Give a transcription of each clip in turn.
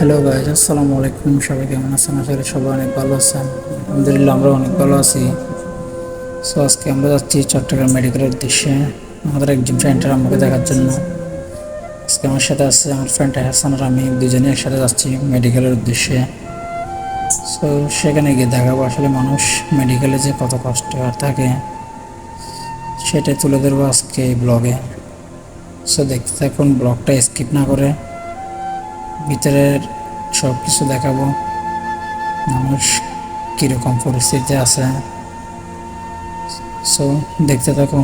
Hello guys আসসালামু আলাইকুম সবাই কেমন আছেন? আসলে সবাই অনেক ভালো আছেন। আলহামদুলিল্লাহ আমরা অনেক ভালো আছি। সো আজকে আমরা যাচ্ছি চট্টগ্রাম মেডিকেলের উদ্দেশ্যে আমাদের একজন ফ্রেন্ডের আমাকে দেখার জন্য। আজকে আমার সাথে আছে আমার ফ্রেন্ড হাসান আর আমি দুজনে একসাথে যাচ্ছি মেডিকেলের উদ্দেশ্যে। সো সেখানে গিয়ে দেখাবো আসলে মানুষ মেডিকেলে যে কত কষ্ট আর থাকে, সেটাই তুলে ধরবো আজকে এই ব্লগে সো দেখতে থাকুন ব্লগটা স্কিপ না করে। ভিতরের সব কিছু দেখাবো। মানুষ কীরকম পরিস্থিতি আছে। সো দেখতে থাকো।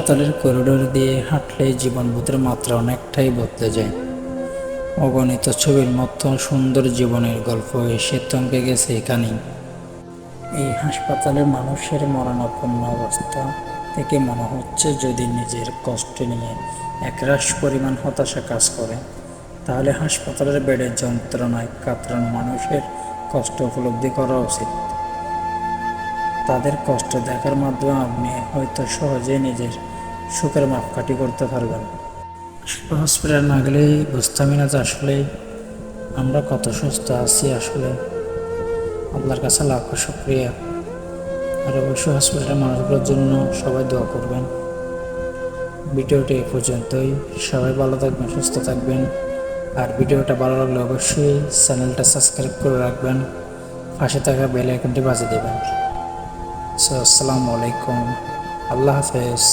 হাসপাতালের করিডোর দিয়ে হাঁটলে জীবনবোধের মাত্রা অনেকটাই বদলে যায়। অগণিত ছবির মতো সুন্দর জীবনের গল্প এসে থমকে গেছে এখানেই। এই হাসপাতালে মানুষের মরণাপন্ন অবস্থা থেকে মনে হচ্ছে যদি নিজের কষ্ট নিয়ে একরাশ পরিমাণ হতাশা কাজ করে, তাহলে হাসপাতালের বেডের যন্ত্রণায় কাতরানো মানুষের কষ্ট উপলব্ধি করা উচিত। তাদের কষ্ট দেখার মাধ্যমে আপনি হয়তো সহজে নিজের সুখের মাপকাঠি করতে পারবেন। হসপিটাল না গেলেই বুঝতামই না যে আসলে আমরা কত সুস্থ আছি আসলে। আপনার কাছে লাখো শুক্রিয়া। আর অবশ্যই হসপিটালের মানুষগুলোর জন্য সবাই দোয়া করবেন। ভিডিওটি এ পর্যন্তই। সবাই ভালো থাকবেন, সুস্থ থাকবেন। আর ভিডিওটা ভালো লাগলে অবশ্যই চ্যানেলটা সাবস্ক্রাইব করে রাখবেন। পাশে থাকা বেল আইকনটি বাজিয়ে দেবেন। সো আসসালামু আলাইকুম। আল্লাহ হাফেজ।